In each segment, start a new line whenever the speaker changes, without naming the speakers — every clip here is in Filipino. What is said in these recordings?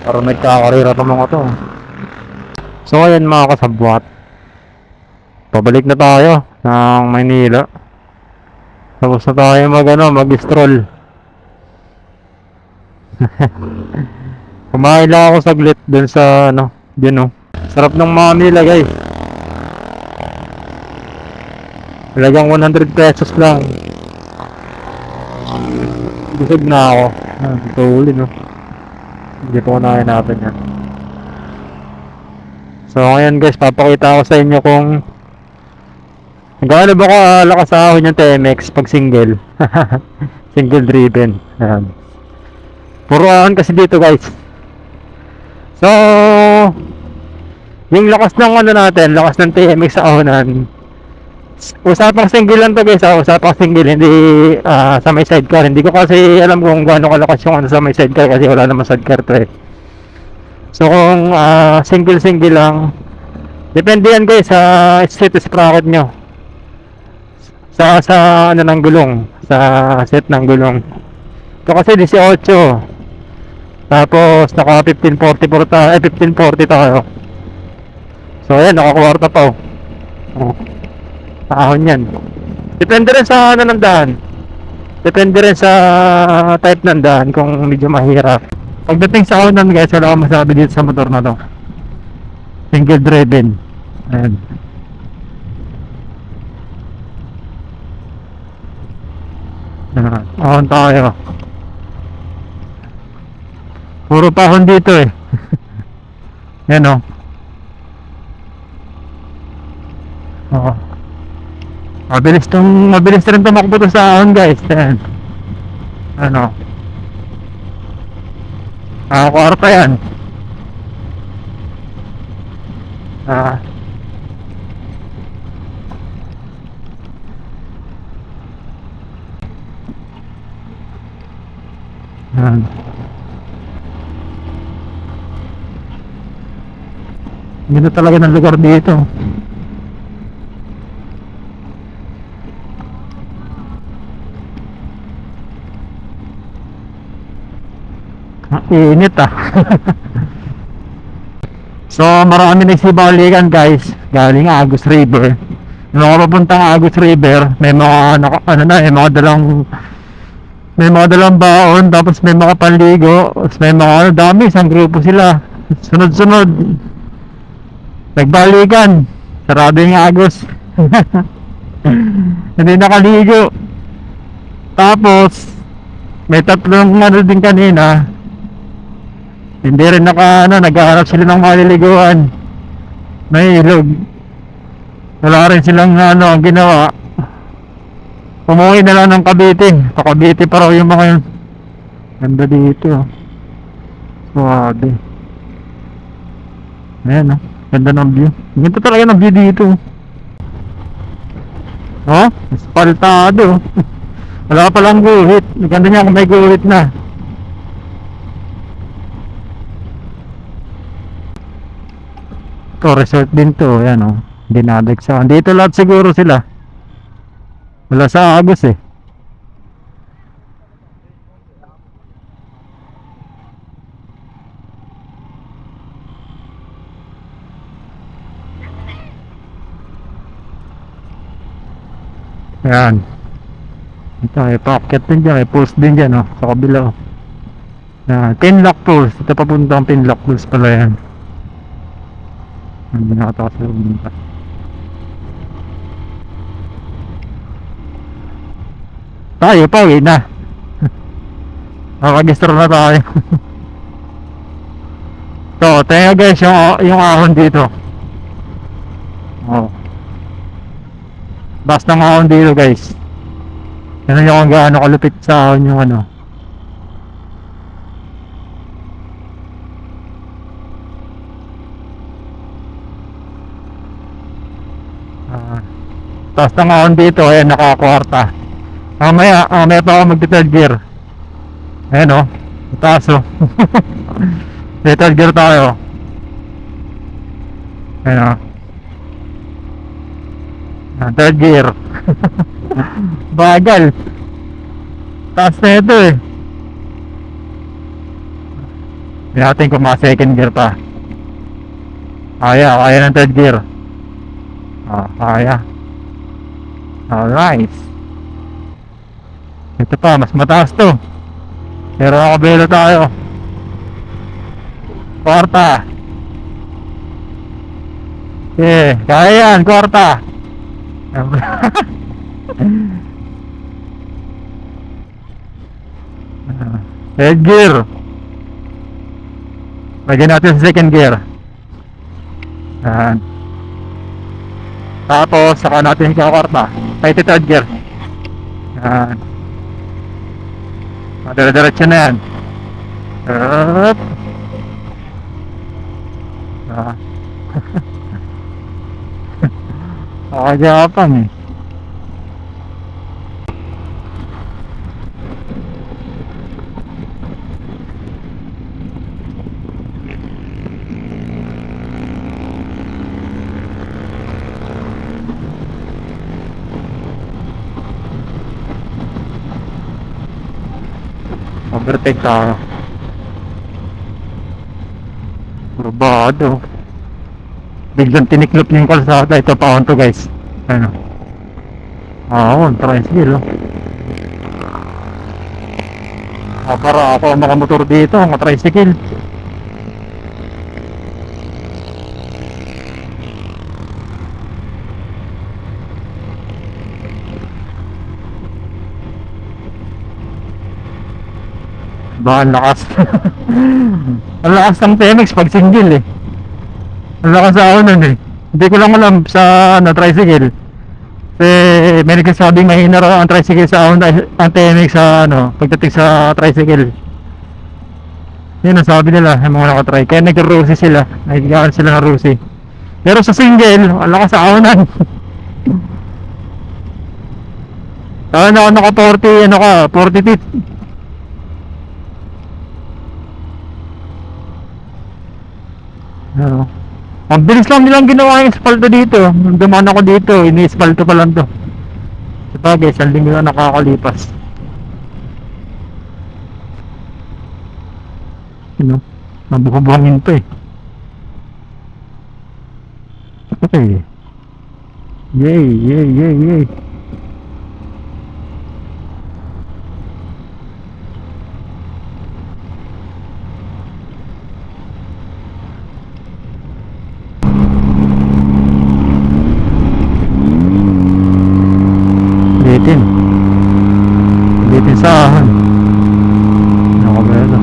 Parang nagkakarira pa mga to. So ayan mga kasabwat. Pabalik na tayo ng Maynila. Tapos na tayo mag ano, mag-stroll. Kumain lang ako saglit dun sa ano, dun oh. Sarap ng mga nila guys. Talagang 100 pesos lang. Busog na ako. Ah, ito uli no. Hindi po natin yan. So ngayon guys, papakita ko sa inyo kung gaano ba kalakas ahon yung TMX pag single. single driven. Ayan. Puro ahon kasi dito guys. So, yung lakas ng ano natin, lakas ng TMX sa ahonan. Usapang single lang to guys, ah. usapang single, hindi ah, sa may sidecar. Hindi ko kasi alam kung gaano kalakas yung ano sa may sidecar kasi wala naman sidecar to eh. So kung ah, single-single lang, depende yan guys sa set sprocket nyo. Sa, sa ano ng gulong, sa set ng gulong. Ito kasi 18. Tapos naka 1540 ta, eh 1540 tayo. So ayan, nakakwarta pa oh. oh. Ahon yan. Depende rin sa ano ng daan. Depende rin sa type ng daan kung medyo mahirap. Pagdating sa ahonan guys, wala akong masabi dito sa motor na to. Single driven. Ayan. Ayan. Ahon tayo. Puro pahon dito eh. Yan o. Oo. Mabilis tong mabilis rin tumakbo to sa ahon guys. Ayan. Ano? Ah, kwarta yan. Ah. Yan. Ganda talaga ng lugar dito. Init ah. so marami nagsibalikan guys. Galing Agus River. Yung mga papuntang Agus River, may mga naka, ano na, may mga dalang may mga dalang baon, tapos may mga panligo, may mga ano, dami, isang grupo sila. Sunod-sunod. Nagbalikan. Sarado yung Agos. Hindi nakaligo. Tapos, may tatlong ano din kanina. Hindi rin naka, ano, naghahanap sila ng maliliguan. May ilog. Wala rin silang, ano, ang ginawa. Umuwi na lang ng Cavite. Sa Cavite pa raw yung mga yun. Ganda dito. Suwabe. Ayan, oh. Ganda ng view. Ganda talaga ng view dito. Oh, espaltado. Wala pa lang guhit. Ganda niya kung may guhit na. To resort din to, ayan oh. Dinadagsakan. Dito lahat siguro sila. Wala sa Agos eh. Ayan. Ito, may pocket din dyan, may post din dyan, oh, sa kabila, oh. Ayan, pinlock post. Ito papunta ang pinlock post pala yan. Hindi nakatakas sa pumunta. Tayo, pauwi na. Nakagistro na tayo. so, tayo guys, yung, yung ahon dito. Oh. Basta ng ahon dito guys. Yan yung kung gaano kalupit sa ahon yung ano. Ah. Tapos ng ahon dito, ayan nakakwarta. Mamaya, mamaya pa ako mag-third gear. Ayan o. Taas o. third gear tayo. Ayan o. Ah, Third gear. Bagal. Taas na ito eh. Hindi natin kung mga second gear pa. Kaya, kaya ng third gear. Ah, kaya. Alright. Ito pa, mas mataas to. Pero nakabelo tayo. Kwarta. Okay, kaya yan, kwarta. Third gear. Lagyan natin sa second gear. Ayan. Tapos, saka natin yung kwarta. 23rd gear yan. Madara-diretso na yan. Up ah. Nakakajapan eh Overtake tayo. Probado. Biglang tiniklop niya yung kalsada. Ito pa on to guys. Ano? Ah, on. Tricycle. Oh. Ah, para ako makamotor dito. Ang tricycle. Ba, ang lakas. ang lakas ng TMX pag single eh. Ang lakas ako nun eh. Hindi ko lang alam sa ano, tricycle. Kasi may nagsasabing mahina raw ang tricycle sa Honda, ang TMX sa ano, pagdating sa tricycle. Yun ang sabi nila, yung mga nakatry. Kaya nag-rusi sila. Nagigaan sila ng rusi. Pero sa single, ang lakas sa na ako naka 40, ano ka, 40 feet. Ano? Ang bilis lang nilang ginawa yung espalto dito. Dumaan ako dito, ini-espalto pa lang to. Sabagay, isang linggo na nakakalipas. Ano? Nabukabuhangin pa eh. Okay. Yay, yay, yay, yay. Bitin. Bitin sa ahon. Ako ba ito?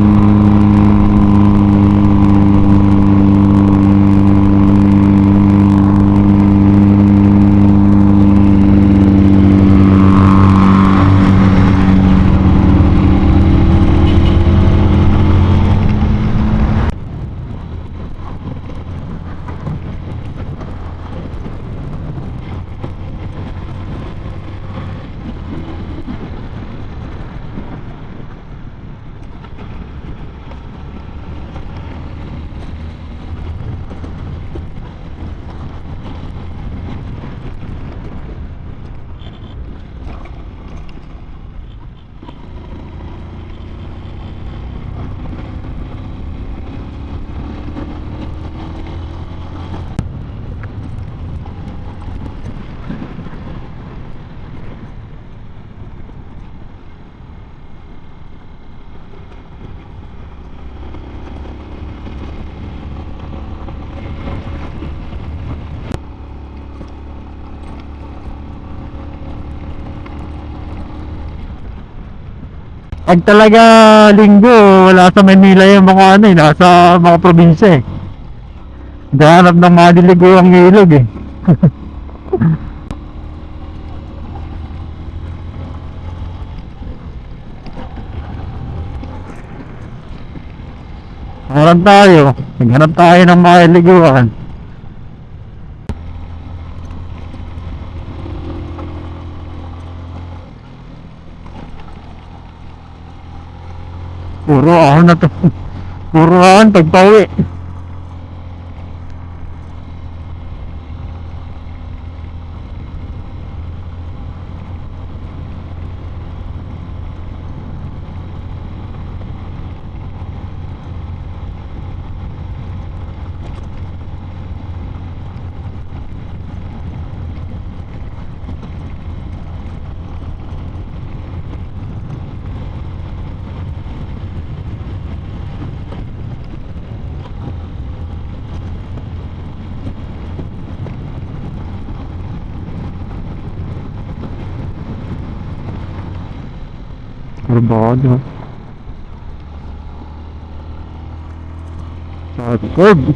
Pag talaga linggo, wala sa Manila yung mga ano eh, nasa mga probinsya eh. Dahanap ng mga diligo ang ilog eh. Meron tayo. Naghanap tayo ng mga liguan. Puro ahon na to. Puro pagpawi. Barbado. Sa curb.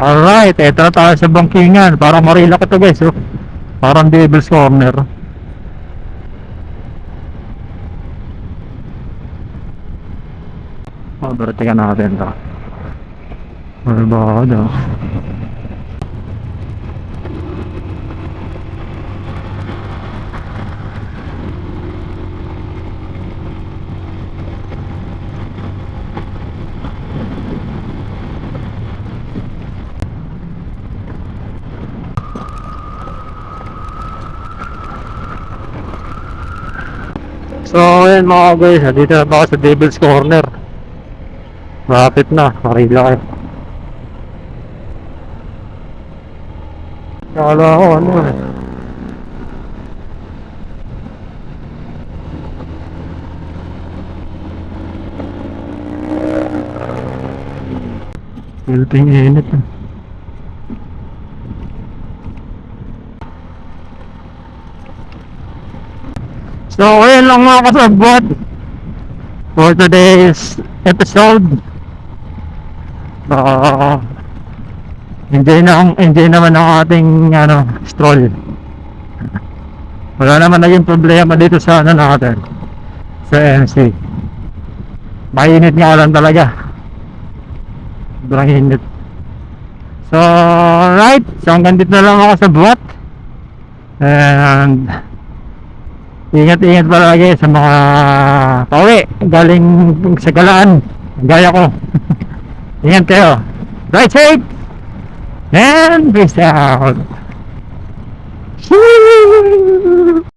Alright, eto na tayo sa bangkingan. Parang marila ko to guys. Oh. Parang Devil's Corner. Oh, pero tingnan natin to. Ano ba ayan mga guys, dito na ako sa Devil's Corner. Malapit na, marila kayo. Kala ko ano eh. Pilping init So, ayun lang mga kasabot for today's episode. Uh, enjoy na enjoy naman ang ating ano, stroll. Wala naman naging problema dito sa ano natin sa MC. Mainit nga lang talaga. Sobrang init. So, right. So, hanggang dito na lang ako sa buhat. And, Ingat-ingat palagi sa mga pauwi galing sa galaan. Gaya ko. Ingat kayo. Right safe. And peace out. Woo!